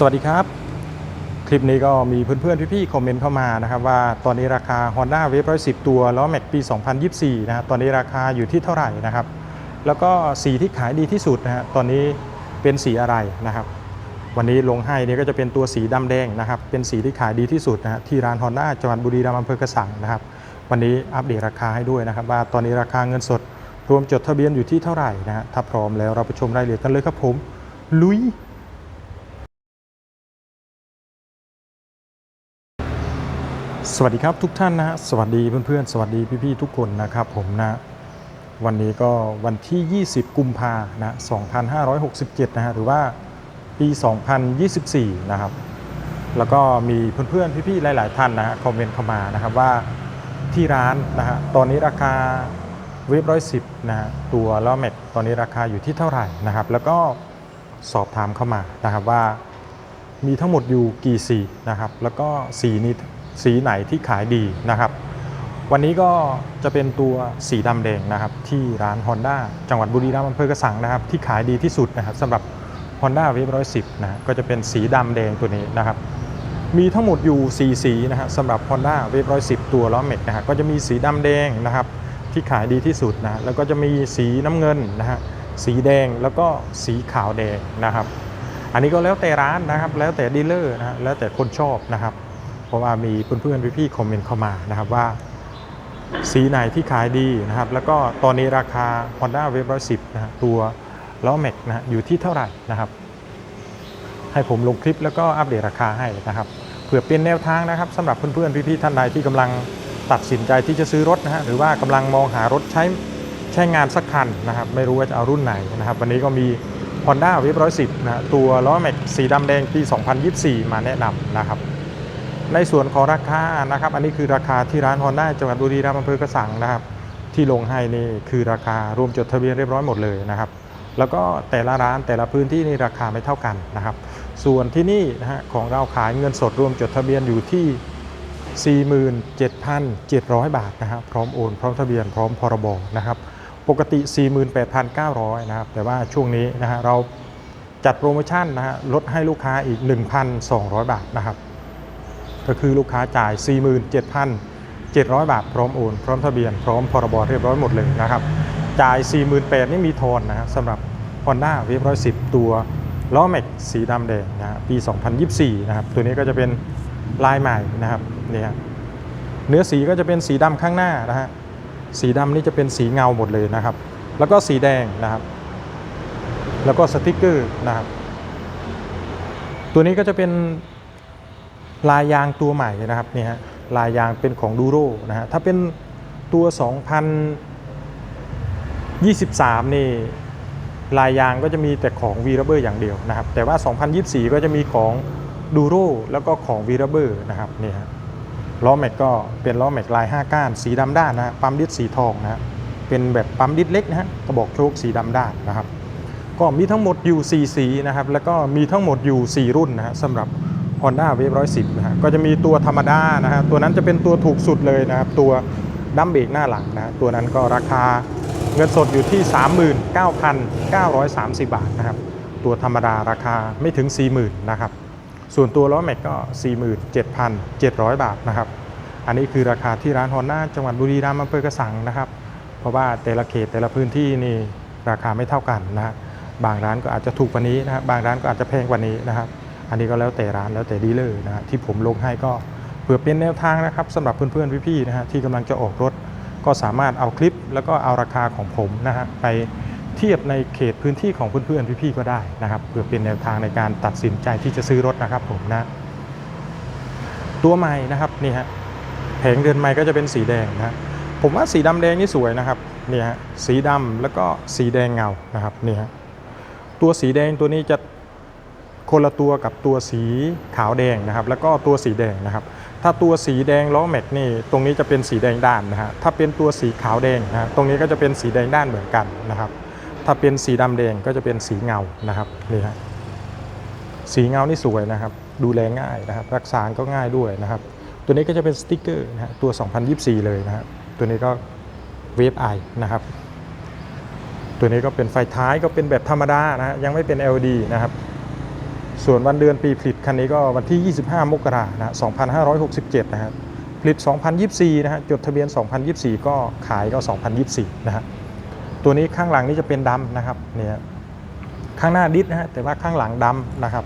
สวัสดีครับ คลิปนี้ก็มีเพื่อนๆ พี่ๆ คอมเมนต์เข้ามานะครับว่าตอนนี้ราคา Honda w a v e 110 ตัวล้อแม็กปี 2024 นะครับตอนนี้ราคาอยู่ที่เท่าไหร่นะครับ แล้วก็สีที่ขายดีที่สุดนะฮะตอนนี้เป็นสีอะไรนะครับ วันนี้ลงให้เนี่ยก็จะเป็นตัวสีดำแดงนะครับ เป็นสีที่ขายดีที่สุดนะฮะที่ร้าน Honda จังหวัดบุรีรัมย์อำเภอกระสังนะครับ วันนี้อัปเดตราคาให้ด้วยนะครับว่าตอนนี้ราคาเงินสด รวมจดทะเบียนอยู่ที่เท่าไหร่นะฮะถ้าพร้อมแล้วเราไปชมรายละเอียดกันเลยครับผมลุย สวัสดีครับทุกท่านนะฮะสวัสดีเพื่อนๆ สวัสดีพี่ๆทุกคนนะครับผมนะวันนี้ก็วันที่ 20 กุมภานะ2567 นะฮะหรือว่าปี 2024 นะครับ แล้วก็มีเพื่อนๆ พี่ๆ หลาย ๆ ท่านนะฮะคอมเมนต์เข้ามานะครับว่าที่ร้านนะฮะตอนนี้ราคาเวฟร้อยสิบนะฮะตัวล้อแม็กตอนนี้ราคาอยู่ที่เท่าไหร่นะครับ แล้วก็สอบถามเข้ามานะครับว่ามีทั้งหมดอยู่กี่สีนะครับ แล้วก็สีนี้ สีไหนที่ขายดีนะครับ วันนี้ก็จะเป็นตัวสีดำแดงนะครับ ที่ร้าน Honda จังหวัดบุรีรัมย์อำเภอกระสังนะครับ ที่ขายดีที่สุดนะครับสำหรับ Honda w a v e 110นะฮะก็จะเป็นสีดำแดงตัวนี้นะครับ มีทั้งหมดอยู่ 4 สีนะฮะสำหรับ Honda w a v e 110 ตัวล้อแม็กนะฮะก็จะมีสีดำแดงนะครับที่ขายดีที่สุดนะแล้วก็จะมีสีน้ำเงินนะฮะสีแดงแล้วก็สีขาวแดงนะครับ อันนี้ก็แล้วแต่ร้านนะครับ แล้วแต่ดีลเลอร์นะฮะแล้วแต่คนชอบนะครับ เพราะว่ามีเพื่อนๆพี่ๆคอมเมนต์เข้ามานะครับว่า สีไหนที่ขายดีนะครับ แล้วก็ตอนนี้ราคา Honda w a v e 110นะตัวล้อแม็กนะอยู่ที่เท่าไหร่นะครับ ให้ผมลงคลิปแล้วก็อัปเดตราคาให้นะครับเผื่อเป็นแนวทางนะครับสำหรับเพื่อนๆพี่ๆท่านใดที่กำลังตัดสินใจที่จะซื้อรถนะฮะหรือว่ากำลังมองหารถใช้ใช้งานสักคันนะครับ ไม่รู้ว่าจะเอารุ่นไหนนะครับ วันนี้ก็มี Honda w a v e 110นะฮะตัวล้อแม็กสีดำแดงปี 2024 มาแนะนำนะครับ ในส่วนของราคานะครับ อันนี้คือราคาที่ร้าน Honda จังหวัดบุรีรัมย์อำเภอกระสังนะครับ ที่ลงให้นี่คือราคารวมจดทะเบียนเรียบร้อยหมดเลยนะครับ แล้วก็แต่ละร้านแต่ละพื้นที่นี่ราคาไม่เท่ากันนะครับ ส่วนที่นี่นะฮะของเราขายเงินสดรวมจดทะเบียนอยู่ที่47,700 บาทนะครับพร้อมโอนพร้อมทะเบียนพร้อมพรบนะครับ ปกติ 48,900 นะครับ แต่ว่าช่วงนี้นะฮะเราจัดโปรโมชั่นนะฮะลดให้ลูกค้าอีก 1,200 บาทนะครับ ก็คือลูกค้าจ่าย 47,700 บาทพร้อมโอน พร้อมทะเบียน พร้อมพรบเรียบร้อยหมดเลยนะครับ จ่าย 48,000นี่มีทอนนะครับสำหรับ Honda w a v e 110 ตัวล้อแม็กสีดำแดงนะฮะปี 2024 นะครับ ตัวนี้ก็จะเป็นลายใหม่นะครับนี่ฮะเนื้อสีก็จะเป็นสีดำข้างหน้านะฮะสีดำนี่จะเป็นสีเงาหมดเลยนะครับ แล้วก็สีแดงนะครับ แล้วก็สติกเกอร์นะครับ ตัวนี้ก็จะเป็น ลายยางตัวใหม่นะครับนี่ฮะลายยางเป็นของดูโรนะฮะถ้าเป็นตัว 2023 นี่ลายยางก็จะมีแต่ของวีรเบอร์อย่างเดียวนะครับ แต่ว่า 2024 ก็จะมีของดูโรแล้วก็ของวีรเบอร์นะครับนี่ฮะล้อแม็กก็เป็นล้อแม็กลาย 5 ก้าน สีดำด้านนะปั๊มดิสสีทองนะฮะเป็นแบบปั๊มดิสเล็กนะฮะกระบอกโชคสีดำด้านนะครับ ก็มีทั้งหมดอยู่ 4 สีนะครับ แล้วก็มีทั้งหมดอยู่ 4 รุ่นนะฮะสำหรับ Honda w a v e 110 นะฮะก็จะมีตัวธรรมดานะฮะตัวนั้นจะเป็นตัวถูกสุดเลยนะครับ ตัวดัมเบรกหน้าหลังนะตัวนั้นก็ราคาเงินสดอยู่ที่ 39,930 บาทนะครับ ตัวธรรมดาราคาไม่ถึง 40,000นะครับ ส่วนตัวล้อแม็กก็ 47,700 บาทนะครับ อันนี้คือราคาที่ร้านฮอนด้าจังหวัดบุรีรัมย์อำเภอกระสังนะครับ เพราะว่าแต่ละเขตแต่ละพื้นที่นี่ราคาไม่เท่ากันนะฮะบางร้านก็อาจจะถูกกว่านี้นะครับบางร้านก็อาจจะแพงกว่านี้นะครับ อันนี้ก็แล้วแต่ร้านแล้วแต่ดีลเลอร์นะฮะที่ผมลงให้ก็เพื่อเป็นแนวทางนะครับสำหรับเพื่อนๆพี่ๆนะฮะที่กำลังจะออกรถ ก็สามารถเอาคลิป แล้วก็เอาราคาของผมนะฮะไปเทียบในเขตพื้นที่ของเพื่อนๆพี่ๆก็ได้นะครับเพื่อเป็นแนวทางในการตัดสินใจที่จะซื้อรถนะครับผมนะตัวใหม่นะครับนี่ฮะแผงเดือนใหม่ก็จะเป็นสีแดงนะผมว่าสีดำแดงนี่สวยนะครับนี่ฮะสีดำแล้วก็สีแดงเงานะครับนี่ฮะตัวสีแดงตัวนี้จะ คนละตัวกับตัวสีขาวแดงนะครับ แล้วก็ตัวสีแดงนะครับ ถ้าตัวสีแดงล้อแม็กนี่ตรงนี้จะเป็นสีแดงด้านนะฮะถ้าเป็นตัวสีขาวแดงนะตรงนี้ก็จะเป็นสีแดงด้านเหมือนกันนะครับ ถ้าเป็นสีดำแดงก็จะเป็นสีเงานะครับนี่ฮะสีเงานี่สวยนะครับ ดูแลง่ายนะครับ รักษาก็ง่ายด้วยนะครับ ตัวนี้ก็จะเป็นสติกเกอร์นะฮะตัว 2024 เลยนะครับตัวนี้ก็เวฟไอนะครับตัวนี้ก็เป็นไฟท้ายก็เป็นแบบธรรมดานะฮะยังไม่เป็น LED นะครับ ส่วนวันเดือนปีผลิตคันนี้ก็วันที่ 25 มกรานะ2567 นะครับผลิต 2024 นะฮะจดทะเบียน 2024 ก็ขายก็ 2024 นะฮะตัวนี้ข้างหลังนี่จะเป็นดำนะครับเนี่ยข้างหน้าดิสนะฮะแต่ว่าข้างหลังดำนะครับ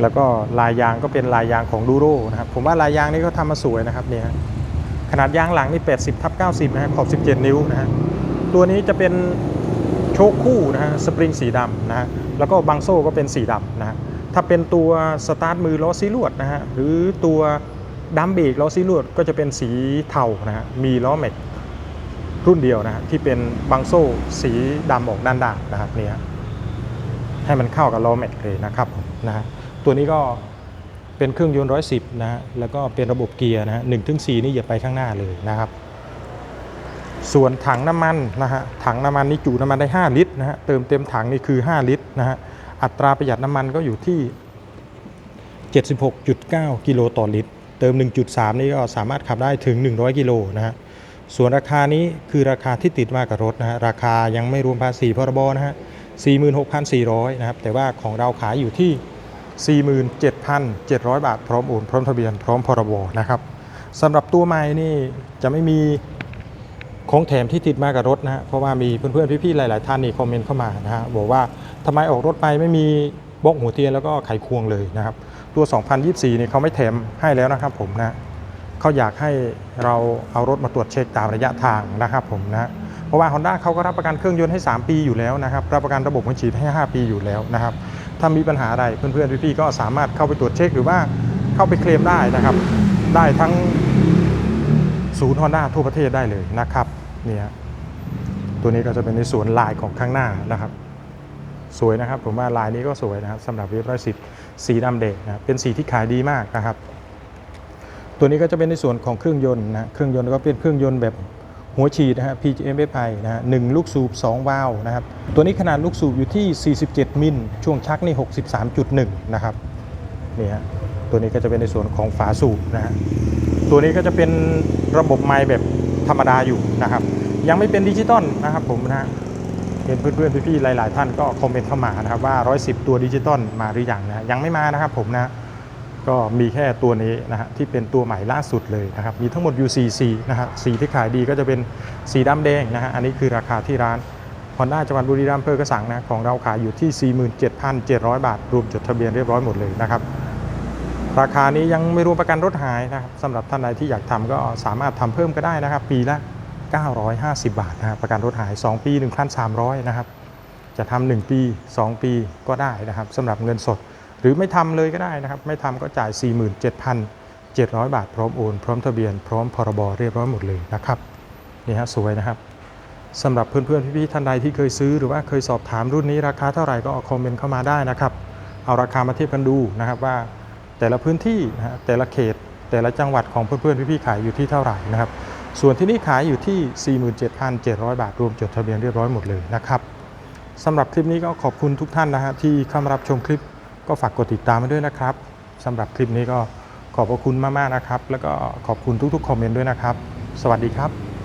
แล้วก็ลายยางก็เป็นลายยางของดูโรนะครับผมว่าลายยางนี่เขาทำมาสวยนะครับเนี่ยขนาดยางหลังนี่ 80ทับ90 นะฮะขอบ 17 นิ้วนะฮะตัวนี้จะเป็น โชคคู่นะฮะสปริงสีดำนะฮะแล้วก็บังโซ่ก็เป็นสีดำนะฮะถ้าเป็นตัวสตาร์ทมือล้อซีลวดนะฮะหรือตัวดัมเบรกล้อซีลวดก็จะเป็นสีเทานะฮะมีล้อแม็กรุ่นเดียวนะฮะที่เป็นบังโซ่สีดำออกด้านด่างนะครับเนี่ยให้มันเข้ากับล้อแม็กเลยนะครับนะฮะตัวนี้ก็เป็นเครื่องยนต์110นะฮะแล้วก็เป็นระบบเกียร์นะฮะหนึ่งถึงสี่นี่อย่าไปข้างหน้าเลยนะครับ ส่วนถังน้ำมันนะฮะถังน้ำมันนี่จุน้ำมันได้ 5 ลิตรนะฮะเติมเต็มถังนี่คือ 5 ลิตรนะฮะอัตราประหยัดน้ำมันก็อยู่ที่ 76.9 กิโลต่อลิตร เติม 1.3 นี่ก็สามารถขับได้ถึง 100 กิโลนะฮะส่วนราคานี้คือราคาที่ติดมากับรถนะฮะราคายังไม่รวมภาษีพรบนะฮะ46,400นะครับแต่ว่าของเราขายอยู่ที่ 47,700 บาท พร้อมโอนพร้อมทะเบียนพร้อมพรบนะครับสำหรับตัวใหม่นี่จะไม่มี ของแถมที่ติดมากับรถนะฮะเพราะว่ามีเพื่อนๆพี่ๆหลาย ๆ ท่านนี่คอมเมนต์เข้ามานะฮะบอกว่าทำไมออกรถไปไม่มีบล็อกหัวเทียนแล้วก็ไขควงเลยนะครับตัว 2024นี่เขาไม่แถมให้แล้วนะครับผมนะเขาอยากให้เราเอารถมาตรวจเช็คตามระยะทางนะครับผมนะเพราะว่า Honda เขาก็รับประกันเครื่องยนต์ให้ 3 ปีอยู่แล้วนะครับรับประกันระบบหัวฉีดให้ 5 ปีอยู่แล้วนะครับถ้ามีปัญหาอะไรเพื่อนๆพี่ๆก็สามารถเข้าไปตรวจเช็คหรือว่าเข้าไปเคลมได้นะครับ ได้ทั้ง ศูนย์ Honda ทั่วประเทศได้เลยนะครับเนี่ยตัวนี้ก็จะเป็นในส่วนลายของข้างหน้านะครับ สวยนะครับ ผมว่าลายนี้ก็สวยนะครับสำหรับเวฟร้อยสิบสีดำเด็กนะเป็นสีที่ขายดีมากนะครับ ตัวนี้ก็จะเป็นในส่วนของเครื่องยนต์นะเครื่องยนต์ก็เป็นเครื่องยนต์แบบหัวฉีดนะฮะ PGMFI นะฮะหนึ่งลูกสูบ 2 วาล์วนะครับ ตัวนี้ขนาดลูกสูบอยู่ที่ 47 มิล ช่วงชักนี่ 63.1 นะครับ นี่ฮะ ตัวนี้ก็จะเป็นในส่วนของฝาสูบนะฮะตัวนี้ก็จะเป็นระบบไม้แบบธรรมดาอยู่นะครับ ยังไม่เป็นดิจิตอลนะครับผมนะฮะเห็นเพื่อนๆพี่ๆหลาย ๆ ท่านก็คอมเมนต์เข้ามานะครับว่า 110 ตัวดิจิตอลมาหรือยังนะยังไม่มานะครับผมนะก็มีแค่ตัวนี้นะฮะที่เป็นตัวใหม่ล่าสุดเลยนะครับมีทั้งหมดอยู่4สีนะฮะสีที่ขายดีก็จะเป็นสีดำแดงนะฮะอันนี้คือราคาที่ร้าน Honda จังหวัดบุรีรัมย์อำเภอกระสังนะของเราขายอยู่ที่ 47,700 บาท รวมจดทะเบียนเรียบร้อยหมดเลยนะครับ ราคานี้ยังไม่รวมประกันรถหายนะครับสำหรับท่านใดที่อยากทำก็สามารถทำเพิ่มก็ได้นะครับ ปีละ 950 บาทนะครับประกันรถหาย 2 ปี1,300 นะครับ จะทำ1ปี 2 ปีก็ได้นะครับสำหรับเงินสด หรือไม่ทำเลยก็ได้นะครับ ไม่ทำก็จ่าย 47,700 บาท พร้อมโอน พร้อมทะเบียน พร้อมพรบเรียบร้อยหมดเลยนะครับนี่ฮะสวยนะครับสำหรับเพื่อนๆพี่ๆท่านใดที่เคยซื้อหรือว่าเคยสอบถามรุ่นนี้ราคาเท่าไหร่ก็คอมเมนต์เข้ามาได้นะครับ เอาราคามาเทียบกันดูนะครับว่า แต่ละพื้นที่นะฮะแต่ละเขต แต่ละจังหวัดของเพื่อนๆพี่ๆขายอยู่ที่เท่าไหร่นะครับ ส่วนที่นี่ขายอยู่ที่ 47,700 บาท รวมจดทะเบียนเรียบร้อยหมดเลยนะครับสำหรับคลิปนี้ก็ขอบคุณทุกท่านนะฮะที่เข้ามารับชมคลิปก็ฝากกดติดตามมาด้วยนะครับสำหรับคลิปนี้ก็ขอบพระคุณมากๆนะครับ แล้วก็ขอบคุณทุกๆคอมเมนต์ด้วยนะครับ สวัสดีครับ